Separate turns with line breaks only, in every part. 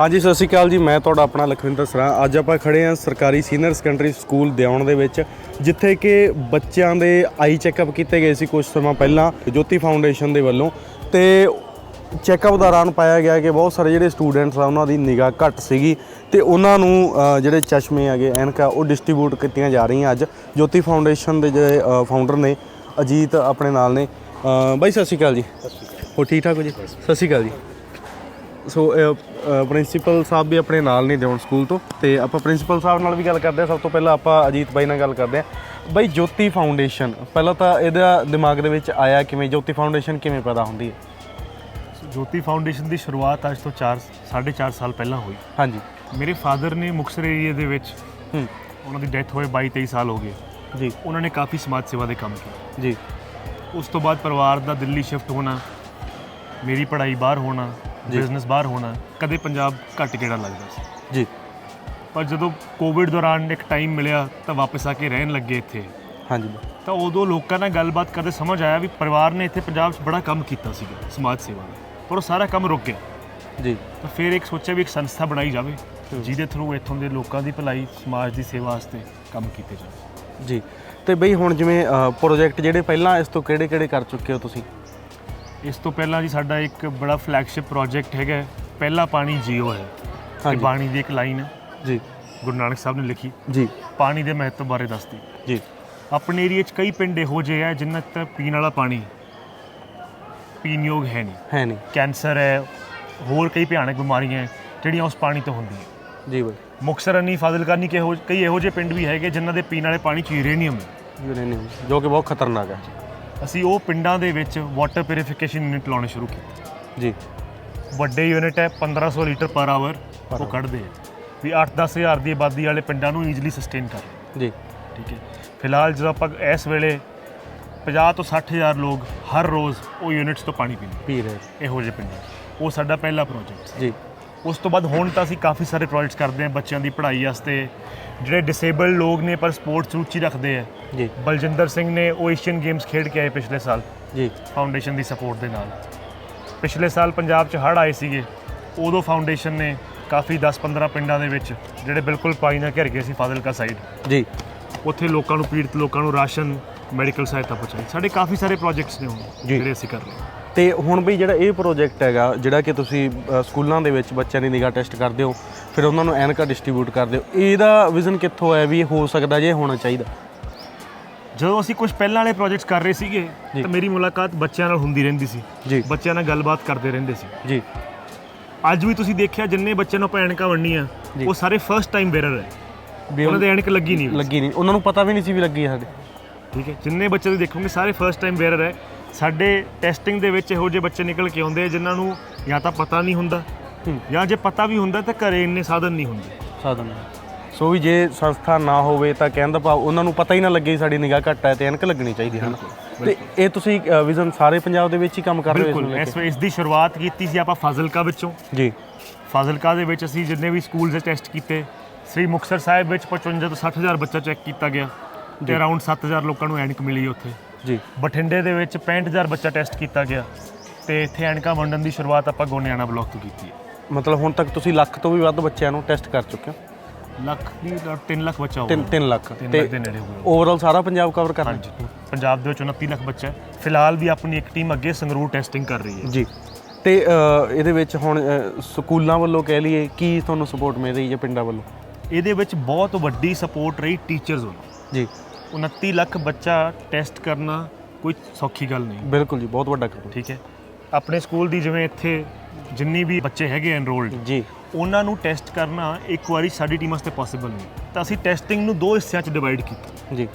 ਹਾਂਜੀ ਸਤਿ ਸ਼੍ਰੀ ਅਕਾਲ ਜੀ। ਮੈਂ ਤੁਹਾਡਾ ਆਪਣਾ ਲਖਵਿੰਦਰ ਸਰਾਂ। ਅੱਜ ਆਪਾਂ ਖੜੇ ਹਾਂ ਸਰਕਾਰੀ ਸੀਨੀਅਰ ਸੈਕੰਡਰੀ ਸਕੂਲ ਦਿਆਉਣ ਦੇ ਵਿੱਚ ਜਿੱਥੇ ਕਿ ਬੱਚਿਆਂ ਦੇ ਆਈ ਚੈੱਕਅਪ ਕੀਤੇ ਗਏ ਸੀ ਕੁਝ ਸਮਾਂ ਪਹਿਲਾਂ ਜੋਤੀ ਫਾਊਂਡੇਸ਼ਨ ਦੇ ਵੱਲੋਂ। ਤੇ ਚੈੱਕਅਪ ਦੌਰਾਨ ਪਾਇਆ ਗਿਆ ਕਿ ਬਹੁਤ ਸਾਰੇ ਜਿਹੜੇ ਸਟੂਡੈਂਟਸ ਆ ਉਹਨਾਂ ਦੀ ਨਿਗਾਹ ਘੱਟ ਸੀਗੀ ਤੇ ਉਹਨਾਂ ਨੂੰ ਜਿਹੜੇ ਚਸ਼ਮੇ ਹੈਗੇ ਐਨਕਾਂ ਉਹ ਡਿਸਟ੍ਰੀਬਿਊਟ ਕੀਤੀਆਂ ਜਾ ਰਹੀਆਂ ਅੱਜ। ਜੋਤੀ ਫਾਊਂਡੇਸ਼ਨ ਦੇ ਜਿਹੜੇ ਫਾਊਂਡਰ ਨੇ ਅਜੀਤ ਆਪਣੇ ਨਾਲ ਨੇ। ਬਾਈ ਸਤਿ ਸ਼੍ਰੀ ਅਕਾਲ ਜੀ। ਹੋ ਠੀਕ ਠਾਕ ਹੋ ਜੀ? ਸਤਿ ਸ਼੍ਰੀ ਅਕਾਲ ਜੀ। ਸੋ ਪ੍ਰਿੰਸੀਪਲ ਸਾਹਿਬ ਵੀ ਆਪਣੇ ਨਾਲ ਨਹੀਂ ਦੇਉਣ ਸਕੂਲ ਤੋਂ ਤੇ ਆਪਾਂ ਪ੍ਰਿੰਸੀਪਲ ਸਾਹਿਬ ਨਾਲ ਵੀ ਗੱਲ ਕਰਦੇ ਹਾਂ। ਸਭ ਤੋਂ ਪਹਿਲਾਂ ਆਪਾਂ ਅਜੀਤ ਬਾਈ ਨਾਲ ਗੱਲ ਕਰਦੇ ਹਾਂ। ਬਾਈ ਜੋਤੀ ਫਾਊਂਡੇਸ਼ਨ ਪਹਿਲਾਂ ਤਾਂ ਇਹਦਾ ਦਿਮਾਗ ਦੇ ਵਿੱਚ ਆਇਆ ਕਿਵੇਂ ਜੋਤੀ ਫਾਊਂਡੇਸ਼ਨ ਕਿਵੇਂ ਪੈਦਾ ਹੁੰਦੀ ਹੈ?
ਜੋਤੀ ਫਾਊਂਡੇਸ਼ਨ ਦੀ ਸ਼ੁਰੂਆਤ ਅੱਜ ਤੋਂ 4 4.5 ਸਾਲ ਪਹਿਲਾਂ ਹੋਈ।
ਹਾਂਜੀ।
ਮੇਰੇ ਫਾਦਰ ਨੇ ਮੁਕਤਸਰ ਏਰੀਏ ਦੇ ਵਿੱਚ
ਹੂੰ।
ਉਹਨਾਂ ਦੀ ਡੈਥ ਹੋਏ 22 23 ਸਾਲ ਹੋ ਗਏ।
ਜੀ।
ਉਹਨਾਂ ਨੇ ਕਾਫੀ ਸਮਾਜ ਸੇਵਾ ਦੇ ਕੰਮ ਕੀਤੇ।
ਜੀ।
ਉਸ ਤੋਂ ਬਾਅਦ ਪਰਿਵਾਰ ਦਾ ਦਿੱਲੀ ਸ਼ਿਫਟ ਹੋਣਾ ਮੇਰੀ ਪੜ੍ਹਾਈ ਬਾਹਰ ਹੋਣਾ। ਬਿਜ਼ਨਸ ਬਾਹਰ ਹੋਣਾ ਕਦੇ ਪੰਜਾਬ ਘੱਟ ਕਿਹੜਾ ਲੱਗਦਾ ਸੀ?
ਜੀ।
ਪਰ ਜਦੋਂ ਕੋਵਿਡ ਦੌਰਾਨ ਇੱਕ ਟਾਈਮ ਮਿਲਿਆ ਤਾਂ ਵਾਪਸ ਆ ਕੇ ਰਹਿਣ ਲੱਗੇ ਇੱਥੇ।
ਹਾਂਜੀ।
ਤਾਂ ਉਦੋਂ ਲੋਕਾਂ ਨਾਲ ਗੱਲਬਾਤ ਕਰਦੇ ਸਮਝ ਆਇਆ ਵੀ ਪਰਿਵਾਰ ਨੇ ਇੱਥੇ ਪੰਜਾਬ 'ਚ ਬੜਾ ਕੰਮ ਕੀਤਾ ਸੀਗਾ ਸਮਾਜ ਸੇਵਾ ਦਾ। ਪਰ ਉਹ ਸਾਰਾ ਕੰਮ ਰੁਕ ਗਿਆ।
ਜੀ।
ਤਾਂ ਫਿਰ ਇੱਕ ਸੋਚਿਆ ਵੀ ਇੱਕ ਸੰਸਥਾ ਬਣਾਈ ਜਾਵੇ ਜਿਹਦੇ ਥਰੂ ਇੱਥੋਂ ਦੇ ਲੋਕਾਂ ਦੀ ਭਲਾਈ ਸਮਾਜ ਦੀ ਸੇਵਾ ਵਾਸਤੇ ਕੰਮ ਕੀਤੇ ਜਾਣ।
ਜੀ। ਤੇ ਬਈ ਹੁਣ ਜਿਵੇਂ ਪ੍ਰੋਜੈਕਟ ਜਿਹੜੇ ਪਹਿਲਾਂ ਇਸ ਤੋਂ ਕਿਹੜੇ ਕਿਹੜੇ ਕਰ ਚੁੱਕੇ ਹੋ ਤੁਸੀਂ?
ਇਸ ਤੋਂ ਪਹਿਲਾਂ ਜੀ ਸਾਡਾ ਇੱਕ ਬੜਾ ਫਲੈਗਸ਼ਿਪ ਪ੍ਰੋਜੈਕਟ ਹੈਗਾ ਹੈ, ਪਹਿਲਾ ਪਾਣੀ ਜੀਓ ਹੈ। ਇਹ
ਹਾਂਜੀ।
ਬਾਣੀ ਦੀ ਇੱਕ ਲਾਈਨ ਹੈ।
ਜੀ।
ਗੁਰੂ ਨਾਨਕ ਸਾਹਿਬ ਨੇ ਲਿਖੀ।
ਜੀ।
ਪਾਣੀ ਦੇ ਮਹੱਤਵ ਬਾਰੇ ਦੱਸਦੀ
ਜੀ।
ਆਪਣੇ ਏਰੀਏ 'ਚ ਕਈ ਪਿੰਡ ਇਹੋ ਜਿਹੇ ਆ ਜਿਨ੍ਹਾਂ ਤੱਕ ਪੀਣ ਵਾਲਾ ਪਾਣੀ ਪੀਣ ਯੋਗ ਹੈ ਨਹੀਂ।
ਹੈ ਨਹੀਂ।
ਕੈਂਸਰ ਹੈ ਹੋਰ ਕਈ ਭਿਆਨਕ ਬਿਮਾਰੀਆਂ ਹੈ, ਜਿਹੜੀਆਂ ਉਸ ਪਾਣੀ ਤੋਂ ਹੁੰਦੀਆਂ।
ਜੀ ਬਈ
ਮੁਕਤਸਰ ਨਹੀਂ ਫਾਜ਼ਿਲਕਾ ਨਹੀਂ ਕਿ ਇਹੋ ਕਈ ਇਹੋ ਜਿਹੇ ਪਿੰਡ ਵੀ ਹੈਗੇ ਜਿਨ੍ਹਾਂ ਦੇ ਪੀਣ ਵਾਲੇ ਪਾਣੀ 'ਚ ਯੂਰੇਨੀਅਮ ਹੈ।
ਯੂਰੇਨੀਅਮ ਜੋ ਕਿ ਬਹੁਤ ਖਤਰਨਾਕ ਹੈ।
ਅਸੀਂ ਉਹ ਪਿੰਡਾਂ ਦੇ ਵਿੱਚ ਵਾਟਰ ਪਿਊਰਿਫਿਕੇਸ਼ਨ ਯੂਨਿਟ ਲਾਉਣੇ ਸ਼ੁਰੂ ਕੀਤੇ।
ਜੀ।
ਵੱਡੇ ਯੂਨਿਟ ਹੈ 1500 ਲੀਟਰ ਪਰ ਆਵਰ ਉਹ ਕੱਢਦੇ ਆ। ਵੀ 8-10 ਹਜ਼ਾਰ ਦੀ ਆਬਾਦੀ ਵਾਲੇ ਪਿੰਡਾਂ ਨੂੰ ਈਜ਼ੀਲੀ ਸਸਟੇਨ ਕਰ
ਜੀ।
ਠੀਕ ਹੈ। ਫਿਲਹਾਲ ਜਦੋਂ ਆਪਾਂ ਇਸ ਵੇਲੇ 50 ਤੋਂ 60 ਹਜ਼ਾਰ ਲੋਕ ਹਰ ਰੋਜ਼ ਉਹ ਯੂਨਿਟਸ ਤੋਂ ਪਾਣੀ ਪੀਂਦੇ
ਪੀ ਰਹੇ
ਇਹੋ ਜਿਹੇ ਪਿੰਡਾਂ। ਉਹ ਸਾਡਾ ਪਹਿਲਾ ਪ੍ਰੋਜੈਕਟ
ਜੀ।
ਉਸ ਤੋਂ ਬਾਅਦ ਹੁਣ ਤਾਂ ਅਸੀਂ ਕਾਫੀ ਸਾਰੇ ਪ੍ਰੋਜੈਕਟਸ ਕਰਦੇ ਹਾਂ ਬੱਚਿਆਂ ਦੀ ਪੜ੍ਹਾਈ ਵਾਸਤੇ। ਜਿਹੜੇ ਡਿਸੇਬਲਡ ਲੋਕ ਨੇ ਪਰ ਸਪੋਰਟਸ ਰੁਚੀ ਰੱਖਦੇ ਆ।
ਜੀ।
ਬਲਜਿੰਦਰ ਸਿੰਘ ਨੇ ਉਹ ਏਸ਼ੀਅਨ ਗੇਮਸ ਖੇਡ ਕੇ ਆਏ ਪਿਛਲੇ ਸਾਲ।
ਜੀ।
ਫਾਊਂਡੇਸ਼ਨ ਦੀ ਸਪੋਰਟ ਦੇ ਨਾਲ। ਪਿਛਲੇ ਸਾਲ ਪੰਜਾਬ 'ਚ ਹੜ੍ਹ ਆਏ ਸੀਗੇ। ਉਦੋਂ ਫਾਊਂਡੇਸ਼ਨ ਨੇ ਕਾਫੀ 10-15 ਪਿੰਡਾਂ ਦੇ ਵਿੱਚ ਜਿਹੜੇ ਬਿਲਕੁਲ ਪਾਣੀ ਨਾਲ ਘਿਰ ਗਏ ਸੀ ਫਾਜ਼ਿਲਕਾ ਸਾਈਡ
ਜੀ।
ਉੱਥੇ ਲੋਕਾਂ ਨੂੰ ਪੀੜਤ ਲੋਕਾਂ ਨੂੰ ਰਾਸ਼ਨ ਮੈਡੀਕਲ ਸਹਾਇਤਾ ਪਹੁੰਚਾਈ। ਸਾਡੇ ਕਾਫੀ ਸਾਰੇ ਪ੍ਰੋਜੈਕਟਸ ਨੇ ਹੁਣ। ਜਿਹੜੇ ਅਸੀਂ ਕਰ ਰਹੇ ਹਾਂ।
ਤੇ ਹੁਣ ਵੀ ਜਿਹੜਾ ਇਹ ਪ੍ਰੋਜੈਕਟ ਹੈਗਾ ਜਿਹੜਾ ਕਿ ਤੁਸੀਂ ਸਕੂਲਾਂ ਦੇ ਵਿੱਚ ਬੱਚਿਆਂ ਦੀ ਨਿਗਾਹ ਟੈਸਟ ਕਰਦੇ ਹੋ ਫਿਰ ਉਹਨਾਂ ਨੂੰ ਐਨਕਾ ਡਿਸਟ੍ਰੀਬਿਊਟ ਕਰਦੇ ਹੋ ਇਹਦਾ ਵਿਜ਼ਨ ਕਿੱਥੋਂ ਆਇਆ ਵੀ ਇਹ ਹੋ ਸਕਦਾ ਜੇ ਹੋਣਾ ਚਾਹੀਦਾ?
ਜਦੋਂ ਅਸੀਂ ਕੁਝ ਪਹਿਲਾਂ ਵਾਲੇ ਪ੍ਰੋਜੈਕਟਸ ਕਰ ਰਹੇ ਸੀਗੇ। ਤਾਂ ਮੇਰੀ ਮੁਲਾਕਾਤ ਬੱਚਿਆਂ ਨਾਲ ਹੁੰਦੀ ਰਹਿੰਦੀ ਸੀ।
ਜੀ।
ਬੱਚਿਆਂ ਨਾਲ ਗੱਲਬਾਤ ਕਰਦੇ ਰਹਿੰਦੇ ਸੀ।
ਜੀ।
ਅੱਜ ਵੀ ਤੁਸੀਂ ਦੇਖਿਆ ਜਿੰਨੇ ਬੱਚਿਆਂ ਨੂੰ ਆਪਾਂ ਐਨਕਾਂ ਵੰਡੀਆਂ। ਉਹ ਸਾਰੇ ਫਰਸਟ ਟਾਈਮ ਵੇਰਰ ਹੈ। ਉਹਨਾਂ ਦੇ ਐਨਕ ਲੱਗੀ ਨਹੀਂ।
ਲੱਗੀ ਨਹੀਂ। ਉਹਨਾਂ ਨੂੰ ਪਤਾ ਵੀ ਨਹੀਂ ਸੀ ਵੀ ਲੱਗੀ ਸਾਡੇ।
ਠੀਕ ਹੈ। ਜਿੰਨੇ ਬੱਚੇ ਤੁਸੀਂ ਦੇਖੋਗੇ ਸਾਰੇ ਫਰਸਟ ਟਾਈਮ ਵੇਅਰਰ ਹੈ। ਸਾਡੇ ਟੈਸਟਿੰਗ ਦੇ ਵਿੱਚ ਇਹੋ ਜਿਹੇ ਬੱਚੇ ਨਿਕਲ ਕੇ ਆਉਂਦੇ ਆ ਜਿਨ੍ਹਾਂ ਨੂੰ ਜਾਂ ਤਾਂ ਪਤਾ ਨਹੀਂ ਹੁੰਦਾ
ਹੂੰ।
ਜਾਂ ਜੇ ਪਤਾ ਵੀ ਹੁੰਦਾ ਤਾਂ ਘਰੇ ਇੰਨੇ ਸਾਧਨ ਨਹੀਂ ਹੁੰਦੇ।
ਸਾਧਨ ਸੋ ਵੀ ਜੇ ਸੰਸਥਾ ਨਾ ਹੋਵੇ ਤਾਂ ਕਹਿਣ ਦਾ ਭਾਵ ਉਹਨਾਂ ਨੂੰ ਪਤਾ ਹੀ ਨਾ ਲੱਗੇ ਵੀ ਸਾਡੀ ਨਿਗਾਹ ਘੱਟ ਹੈ ਤੇ ਐਨਕ ਲੱਗਣੀ ਚਾਹੀਦੀ ਹੈ ਨਾ। ਤੇ ਇਹ ਤੁਸੀਂ ਵਿਜ਼ਨ ਸਾਰੇ ਪੰਜਾਬ ਦੇ ਵਿੱਚ ਹੀ ਕੰਮ ਕਰ ਰਹੇ ਹੋ ਇਸ ਨੂੰ
ਬਿਲਕੁਲ
ਲੈ
ਇਸ
ਕੇ
ਇਸ ਦੀ ਸ਼ੁਰੂਆਤ ਕੀਤੀ ਸੀ ਆਪਾਂ ਫਾਜ਼ਿਲਕਾ ਵਿੱਚੋਂ।
ਜੀ।
ਫਾਜ਼ਿਲਕਾ ਦੇ ਵਿੱਚ ਅਸੀਂ ਜਿੰਨੇ ਵੀ ਸਕੂਲ ਦੇ ਟੈਸਟ ਕੀਤੇ ਸ੍ਰੀ ਮੁਕਤਸਰ ਸਾਹਿਬ ਵਿੱਚ 55 ਤੋਂ 60 ਹਜ਼ਾਰ ਬੱਚਾ ਚੈੱਕ ਕੀਤਾ ਗਿਆ ਤੇ ਅਰਾਊਂਡ 7000 ਲੋਕਾਂ ਨੂੰ ਐਨਕ ਮਿਲੀ ਉੱਥੇ।
ਜੀ।
ਬਠਿੰਡੇ ਦੇ ਵਿੱਚ 65000 ਬੱਚਾ ਟੈਸਟ ਕੀਤਾ ਗਿਆ ਤੇ ਇੱਥੇ ਐਨਕਾਂ ਵੰਡਣ ਦੀ ਸ਼ੁਰੂਆਤ ਆਪਾਂ ਗੋਨਿਆਣਾ ਬਲਾਕ ਤੋਂ ਕੀਤੀ ਹੈ।
ਮਤਲਬ ਹੁਣ ਤੱਕ ਤੁਸੀਂ ਲੱਖ ਤੋਂ ਵੀ ਵੱਧ ਬੱਚਿਆਂ ਨੂੰ ਟੈਸਟ ਕਰ ਚੁੱਕੇ ਹੋ?
ਲੱਖ ਦੀ 3 ਲੱਖ ਬੱਚਾ ਹੋਊਗਾ।
3 3 ਲੱਖ। ਤੇ
ਲੱਖ ਦੇ ਨੇੜੇ ਹੋਊਗਾ।
ਓਵਰਆਲ ਸਾਰਾ ਪੰਜਾਬ ਕਵਰ ਕਰਨਾ
ਪੰਜਾਬ ਦੇ ਵਿੱਚ 29 ਲੱਖ ਬੱਚਾ ਹੈ। ਫਿਲਹਾਲ ਵੀ ਆਪਣੀ ਇੱਕ ਟੀਮ ਅੱਗੇ ਸੰਗਰੂਰ ਟੈਸਟਿੰਗ ਕਰ ਰਹੀ ਹੈ।
ਜੀ। ਤੇ ਇਹਦੇ ਵਿੱਚ ਹੁਣ ਸਕੂਲਾਂ ਵੱਲੋਂ ਕਹਿ ਲਈਏ ਕੀ ਤੁਹਾਨੂੰ ਸਪੋਰਟ ਮਿਲ ਰਹੀ ਹੈ ਪਿੰਡਾਂ ਵੱਲੋਂ?
ਇਹਦੇ ਵਿੱਚ ਬਹੁਤ ਵੱਡੀ ਸਪੋਰਟ ਰਹੀ ਟੀਚਰਸ ਵੱਲੋਂ।
ਜੀ।
29 ਲੱਖ ਬੱਚਾ ਟੈਸਟ ਕਰਨਾ ਕੋਈ ਸੌਖੀ ਗੱਲ ਨਹੀਂ।
ਬਿਲਕੁਲ ਜੀ ਬਹੁਤ ਵੱਡਾ ਕੰਮ।
ਠੀਕ ਹੈ। ਆਪਣੇ ਸਕੂਲ ਦੀ ਜਿਵੇਂ ਇੱਥੇ ਜਿੰਨੀ ਵੀ ਬੱਚੇ ਹੈਗੇ ਐਨਰੋਲਡ
ਜੀ।
ਉਹਨਾਂ ਨੂੰ ਟੈਸਟ ਕਰਨਾ ਇੱਕ ਵਾਰੀ ਸਾਡੀ ਟੀਮ ਵਾਸਤੇ ਪੋਸੀਬਲ ਨਹੀਂ। ਤਾਂ ਅਸੀਂ ਟੈਸਟਿੰਗ ਨੂੰ ਦੋ ਹਿੱਸਿਆਂ 'ਚ ਡਿਵਾਈਡ ਕੀਤਾ।
ਜੀ।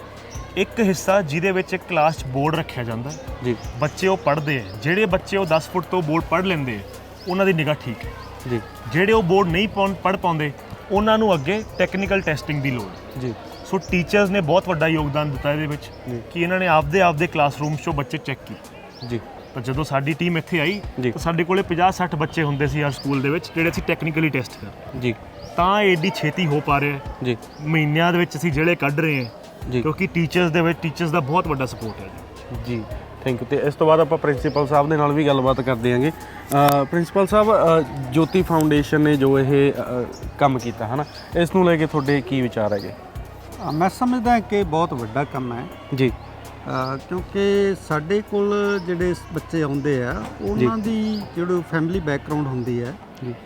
ਇੱਕ ਹਿੱਸਾ ਜਿਹਦੇ ਵਿੱਚ ਇੱਕ ਕਲਾਸ 'ਚ ਬੋਰਡ ਰੱਖਿਆ ਜਾਂਦਾ।
ਜੀ।
ਬੱਚੇ ਉਹ ਪੜ੍ਹਦੇ ਆ। ਜਿਹੜੇ ਬੱਚੇ ਉਹ 10 ਫੁੱਟ ਤੋਂ ਬੋਰਡ ਪੜ੍ਹ ਲੈਂਦੇ ਉਹਨਾਂ ਦੀ ਨਿਗਾਹ ਠੀਕ ਹੈ।
ਜੀ।
ਜਿਹੜੇ ਉਹ ਬੋਰਡ ਨਹੀਂ ਪੜ੍ਹ ਪਾਉਂਦੇ ਉਹਨਾਂ ਨੂੰ ਅੱਗੇ ਟੈਕਨੀਕਲ ਟੈਸਟਿੰਗ ਦੀ ਲੋੜ ਹੈ।
ਜੀ
ਸੋ ਟੀਚਰਸ ਨੇ ਬਹੁਤ ਵੱਡਾ ਯੋਗਦਾਨ ਦਿੱਤਾ ਇਹਦੇ ਵਿੱਚ। ਕਿ ਇਹਨਾਂ ਨੇ ਆਪਦੇ ਆਪਦੇ ਕਲਾਸਰੂਮ 'ਚੋਂ ਬੱਚੇ ਚੈੱਕ ਕੀਤੇ
ਜੀ
ਤਾਂ ਜਦੋਂ ਸਾਡੀ ਟੀਮ ਇੱਥੇ ਆਈ। ਤਾਂ ਸਾਡੇ ਕੋਲੇ 50 60 ਬੱਚੇ ਹੁੰਦੇ ਸੀ ਹਰ ਸਕੂਲ ਦੇ ਵਿੱਚ ਜਿਹੜੇ ਅਸੀਂ ਟੈਕਨੀਕਲੀ ਟੈਸਟ ਕਰ
ਜੀ
ਤਾਂ ਏਡੀ ਛੇਤੀ ਹੋ ਪਾ ਰਿਹਾ।
ਜੀ
ਮਹੀਨਿਆਂ ਦੇ ਵਿੱਚ ਅਸੀਂ ਜਿਹੜੇ ਕੱਢ ਰਹੇ ਹਾਂ
ਜੀ
ਕਿਉਂਕਿ ਟੀਚਰਸ ਦੇ ਵਿੱਚ ਟੀਚਰਸ ਦਾ ਬਹੁਤ ਵੱਡਾ ਸਪੋਰਟ ਹੈ ਜੀ।
ਥੈਂਕ ਯੂ ਤੇ ਇਸ ਤੋਂ ਬਾਅਦ ਆਪਾਂ ਪ੍ਰਿੰਸੀਪਲ ਸਾਹਿਬ ਦੇ ਨਾਲ ਵੀ ਗੱਲਬਾਤ ਕਰਦੇ ਹਾਂਗੇ। ਪ੍ਰਿੰਸੀਪਲ ਸਾਹਿਬ ਜੋਤੀ ਫਾਊਂਡੇਸ਼ਨ ਨੇ ਜੋ ਇਹ ਕੰਮ ਕੀਤਾ ਹਨਾ? ਇਸ ਨੂੰ ਲੈ ਕੇ ਤੁਹਾਡੇ ਕੀ ਵਿਚਾਰ ਹੈਗੇ?
ਮੈਂ ਸਮਝਦਾ ਕਿ ਬਹੁਤ ਵੱਡਾ ਕੰਮ ਹੈ।
ਜੀ।
ਕਿਉਂਕਿ ਸਾਡੇ ਕੋਲ ਜਿਹੜੇ ਬੱਚੇ ਆਉਂਦੇ ਆ ਉਹਨਾਂ ਦੀ ਜਿਹੜੀ ਫੈਮਿਲੀ ਬੈਕਗ੍ਰਾਉਂਡ ਹੁੰਦੀ ਹੈ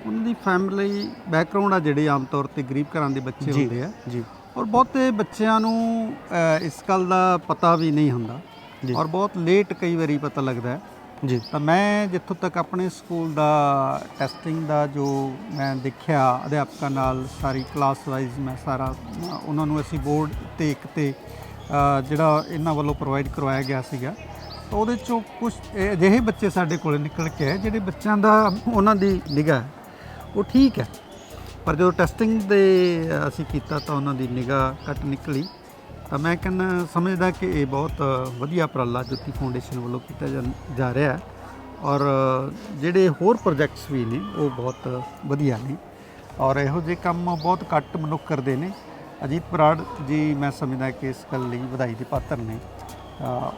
ਉਹਨਾਂ ਦੀ ਫੈਮਿਲੀ ਬੈਕਗ੍ਰਾਉਂਡ ਆ ਜਿਹੜੇ ਆਮ ਤੌਰ ਤੇ ਗਰੀਬ ਘਰਾਂ ਦੇ ਬੱਚੇ। ਹੁੰਦੇ ਆ।
ਜੀ।
ਔਰ ਬਹੁਤੇ ਬੱਚਿਆਂ ਨੂੰ ਇਸ ਗੱਲ ਦਾ ਪਤਾ ਵੀ ਨਹੀਂ ਹੁੰਦਾ। ਔਰ ਬਹੁਤ ਲੇਟ ਕਈ ਵਾਰੀ ਪਤਾ ਲੱਗਦਾ
ਜੀ।
ਤਾਂ ਮੈਂ ਜਿੱਥੋਂ ਤੱਕ ਆਪਣੇ ਸਕੂਲ ਦਾ ਟੈਸਟਿੰਗ ਦਾ ਜੋ ਮੈਂ ਦੇਖਿਆ ਅਧਿਆਪਕਾਂ ਨਾਲ ਸਾਰੀ ਕਲਾਸ ਵਾਈਜ਼ ਮੈਂ ਸਾਰਾ ਉਹਨਾਂ ਨੂੰ ਅਸੀਂ ਬੋਰਡ ਤੇ ਇੱਕ ਤੇ ਜਿਹੜਾ ਇਹਨਾਂ ਵੱਲੋਂ ਪ੍ਰੋਵਾਈਡ ਕਰਵਾਇਆ ਗਿਆ ਸੀਗਾ। ਤਾਂ ਉਹਦੇ ਚੋਂ ਕੁਝ ਅਜਿਹੇ ਬੱਚੇ ਸਾਡੇ ਕੋਲ ਨਿਕਲ ਕੇ ਆਏ ਜਿਹੜੇ ਬੱਚਿਆਂ ਦਾ ਉਹਨਾਂ ਦੀ ਨਿਗਾਹ ਉਹ ਠੀਕ ਹੈ। ਪਰ ਜਦੋਂ ਟੈਸਟਿੰਗ ਦੇ ਅਸੀਂ ਕੀਤਾ ਤਾਂ ਉਹਨਾਂ ਦੀ ਨਿਗਾਹ ਘੱਟ ਨਿਕਲੀ। ਤਾਂ ਮੈਂ ਕਹਿੰਦਾ, ਸਮਝਦਾ ਕਿ ਇਹ ਬਹੁਤ ਵਧੀਆ ਉਪਰਾਲਾ ਜੋਤੀ ਫਾਊਂਡੇਸ਼ਨ ਵੱਲੋਂ ਕੀਤਾ ਜਾ- ਜਾ ਰਿਹਾ ਹੈ ਔਰ ਜਿਹੜੇ ਹੋਰ ਪ੍ਰੋਜੈਕਟਸ ਵੀ ਨੇ, ਉਹ ਬਹੁਤ ਵਧੀਆ ਨੇ ਔਰ ਇਹੋ ਜਿਹੇ ਕੰਮ ਬਹੁਤ ਘੱਟ ਮਨੁੱਖ ਕਰਦੇ ਨੇ। ਅਜੀਤ ਬਰਾੜ ਜੀ, ਮੈਂ ਸਮਝਦਾ ਕਿ ਇਸ ਗੱਲ ਲਈ ਵਧਾਈ ਦੇ ਪਾਤਰ ਨੇ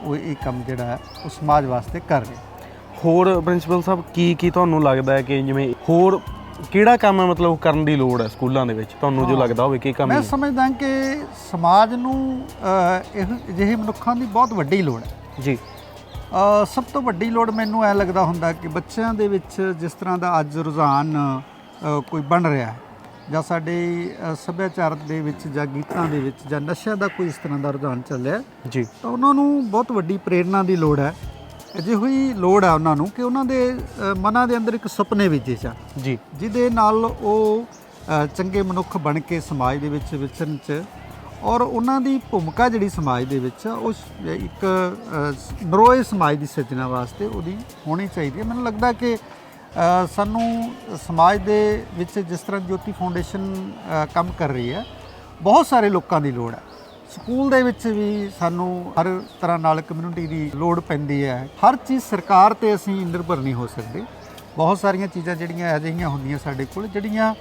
ਉਹ ਇਹ ਕੰਮ ਜਿਹੜਾ ਉਹ ਸਮਾਜ ਵਾਸਤੇ ਕਰ ਰਹੇ
ਹੋਰ ਪ੍ਰਿੰਸੀਪਲ ਸਾਹਿਬ ਕੀ ਕੀ ਤੁਹਾਨੂੰ ਲੱਗਦਾ ਹੈ ਕਿ ਜਿਵੇਂ ਹੋਰ ਕਿਹੜਾ ਕੰਮ ਹੈ ਮਤਲਬ ਕਰਨ ਦੀ ਲੋੜ ਹੈ ਸਕੂਲਾਂ ਦੇ ਵਿੱਚ? ਤੁਹਾਨੂੰ ਜੋ। ਲੱਗਦਾ ਹੋਵੇ ਕਿ ਕੰਮ
ਮੈਂ ਸਮਝਦਾ ਕਿ ਸਮਾਜ ਨੂੰ ਇਹੋ ਜਿਹੇ ਮਨੁੱਖਾਂ ਦੀ ਬਹੁਤ ਵੱਡੀ ਲੋੜ ਹੈ।
ਜੀ।
ਅ, ਸਭ ਤੋਂ ਵੱਡੀ ਲੋੜ ਮੈਨੂੰ ਐ ਲੱਗਦਾ ਹੁੰਦਾ ਕਿ ਬੱਚਿਆਂ ਦੇ ਵਿੱਚ ਜਿਸ ਤਰ੍ਹਾਂ ਦਾ ਅੱਜ ਰੁਝਾਨ ਅ, ਕੋਈ ਬਣ ਰਿਹਾ ਹੈ ਜਾਂ ਸਾਡੇ ਅ, ਸੱਭਿਆਚਾਰ ਦੇ ਵਿੱਚ ਜਾਂ ਗੀਤਾਂ ਦੇ ਵਿੱਚ ਜਾਂ ਨਸ਼ਿਆਂ ਦਾ ਕੋਈ ਇਸ ਤਰ੍ਹਾਂ ਦਾ ਰੁਝਾਨ ਚੱਲ ਰਿਹਾ ਹੈ,
ਜੀ।
ਤਾਂ ਉਹਨਾਂ ਨੂੰ ਬਹੁਤ ਵੱਡੀ ਪ੍ਰੇਰਣਾ ਦੀ ਲੋੜ ਹੈ। ਅਜਿਹੀ ਹੀ ਲੋੜ ਹੈ ਉਹਨਾਂ ਨੂੰ ਕਿ ਉਹਨਾਂ ਦੇ ਅ, ਮਨਾਂ ਦੇ ਅੰਦਰ ਇੱਕ ਸੁਪਨੇ ਵਿਚੇ ਜਾਣ
ਜੀ। ਆ
ਨਾਲ ਉਹ ਅ, ਚੰਗੇ ਮਨੁੱਖ ਬਣ ਕੇ ਸਮਾਜ ਦੇ ਵਿੱਚ ਵਿਚਰਨ ਚ ਔਰ ਉਹਨਾਂ ਦੀ ਭੂਮਿਕਾ ਜਿਹੜੀ ਸਮਾਜ ਦੇ ਵਿੱਚ ਆ ਉਹ ਸ- ਇੱਕ ਅ, ਸ- ਨਰੋਏ ਸਮਾਜ ਦੀ ਸਿਰਜਣਾ ਵਾਸਤੇ ਉਹਦੀ ਹੋਣੀ ਚਾਹੀਦੀ ਹੈ। ਮੈਨੂੰ ਲੱਗਦਾ ਕਿ ਅ, ਸਾਨੂੰ ਸਮਾਜ ਦੇ ਵਿੱਚ ਜਿਸ ਤਰ੍ਹਾਂ ਜੋਤੀ ਫਾਊਂਡੇਸ਼ਨ ਅ, ਕੰਮ ਕਰ ਰਹੀ ਹੈ ਬਹੁਤ ਸਾਰੇ ਲੋਕਾਂ ਦੀ ਲੋੜ ਹੈ। ਸਕੂਲ ਦੇ ਵਿੱਚ ਵੀ ਸਾਨੂੰ ਹਰ ਤਰ੍ਹਾਂ ਨਾਲ ਕਮਿਊਨਿਟੀ ਦੀ ਲੋੜ ਪੈਂਦੀ ਹੈ। ਹਰ ਚੀਜ਼ ਸਰਕਾਰ ਤੇ ਅਸੀਂ ਨਿਰਭਰ ਨਹੀਂ ਹੋ ਸਕਦੇ। ਬਹੁਤ ਸਾਰੀਆਂ ਚੀਜ਼ਾਂ ਜਿਹੜੀਆਂ ਅਜਿਹੀਆਂ ਹੁੰਦੀਆਂ ਸਾਡੇ ਕੋਲ ਜਿਹੜੀਆਂ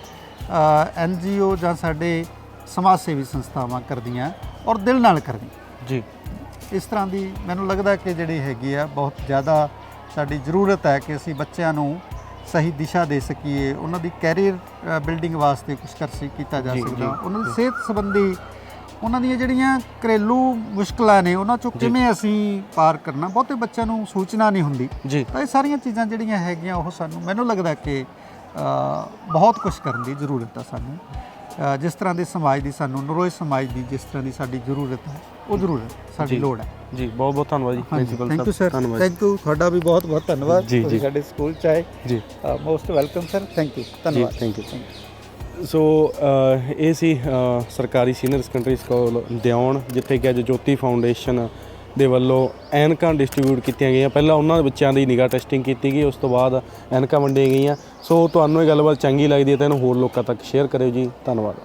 ਐਨ ਜੀ ਓ ਜਾਂ ਸਾਡੇ ਸਮਾਜ ਸੇਵੀ ਸੰਸਥਾਵਾਂ ਕਰਦੀਆਂ ਔਰ ਦਿਲ ਨਾਲ ਕਰਦੀਆਂ।
ਜੀ।
ਇਸ ਤਰ੍ਹਾਂ ਦੀ ਮੈਨੂੰ ਲੱਗਦਾ ਕਿ ਜਿਹੜੀ ਹੈਗੀ ਆ ਬਹੁਤ ਜ਼ਿਆਦਾ ਸਾਡੀ ਜ਼ਰੂਰਤ ਹੈ ਕਿ ਅਸੀਂ ਬੱਚਿਆਂ ਨੂੰ ਸਹੀ ਦਿਸ਼ਾ ਦੇ ਸਕੀਏ। ਉਹਨਾਂ ਦੀ ਕੈਰੀਅਰ ਬਿਲਡਿੰਗ ਵਾਸਤੇ ਕੁਝ ਕਰ ਸੀ ਕੀਤਾ ਜਾ ਸਕਦਾ। ਉਹਨਾਂ ਦੀ ਸਿਹਤ ਸੰਬੰਧੀ ਉਹਨਾਂ ਦੀਆਂ ਜਿਹੜੀਆਂ ਘਰੇਲੂ ਮੁਸ਼ਕਲਾਂ ਨੇ ਉਹਨਾਂ ਚੋਂ ਕਿਵੇਂ ਅਸੀਂ ਪਾਰ ਕਰਨਾ? ਬਹੁਤੇ ਬੱਚਿਆਂ ਨੂੰ ਸੂਚਨਾ ਨਹੀਂ ਹੁੰਦੀ।
ਜੀ।
ਤਾਂ ਇਹ ਸਾਰੀਆਂ ਚੀਜ਼ਾਂ ਜਿਹੜੀਆਂ ਹੈਗੀਆਂ ਉਹ ਸਾਨੂੰ ਮੈਨੂੰ ਲੱਗਦਾ ਕਿ ਬਹੁਤ ਕੁਝ ਕਰਨ ਦੀ ਜ਼ਰੂਰਤ ਹੈ ਸਾਨੂੰ। ਜਿਸ ਤਰ੍ਹਾਂ ਦੇ ਸਮਾਜ ਦੀ ਸਾਨੂੰ ਨਰੋਏ ਸਮਾਜ ਦੀ ਜਿਸ ਤਰ੍ਹਾਂ ਦੀ ਸਾਡੀ ਜ਼ਰੂਰਤ ਹੈ ਉਹ ਜ਼ਰੂਰਤ ਸਾਡੀ। ਲੋੜ ਹੈ
ਜੀ ਬਹੁਤ ਬਹੁਤ ਧੰਨਵਾਦ ਜੀ ਪ੍ਰਿੰਸੀਪਲ
ਥੈਂਕ ਯੂ
ਸਾਹਿਬ
ਸਰ
ਧੰਨਵਾਦ
ਥੈਂਕ ਯੂ ਤੁਹਾਡਾ ਵੀ ਬਹੁਤ ਬਹੁਤ ਧੰਨਵਾਦ। ਤੁਸੀਂ। ਸਾਡੇ ਸਕੂਲ ਚ ਆਏ।
ਜੀ।
Most welcome sir thank you ਧੰਨਵਾਦ।
ਥੈਂਕ ਯੂ ਸੋ ਇਹ ਸੀ ਸਰਕਾਰੀ ਸੀਨੀਅਰ ਸੈਕੰਡਰੀ ਸਕੂਲ ਦਿਉਣ ਜਿੱਥੇ ਕਿ ਅੱਜ ਜੋਤੀ ਫਾਊਂਡੇਸ਼ਨ ਦੇ ਵੱਲੋਂ ਐਨਕਾਂ ਡਿਸਟ੍ਰੀਬਿਊਟ ਕੀਤੀਆਂ ਗਈਆਂ। ਪਹਿਲਾਂ ਉਹਨਾਂ ਦੇ ਬੱਚਿਆਂ ਦੀ ਨਿਗਾਹ ਟੈਸਟਿੰਗ ਕੀਤੀ ਗਈ, ਉਸ ਤੋਂ ਬਾਅਦ ਐਨਕਾਂ ਵੰਡੀਆਂ ਗਈਆਂ। ਸੋ ਤੁਹਾਨੂੰ ਇਹ ਗੱਲਬਾਤ ਚੰਗੀ ਲੱਗਦੀ ਹੈ ਤਾਂ ਇਹਨੂੰ ਹੋਰ ਲੋਕਾਂ ਤੱਕ ਸ਼ੇਅਰ ਕਰਿਓ ਜੀ। ਧੰਨਵਾਦ।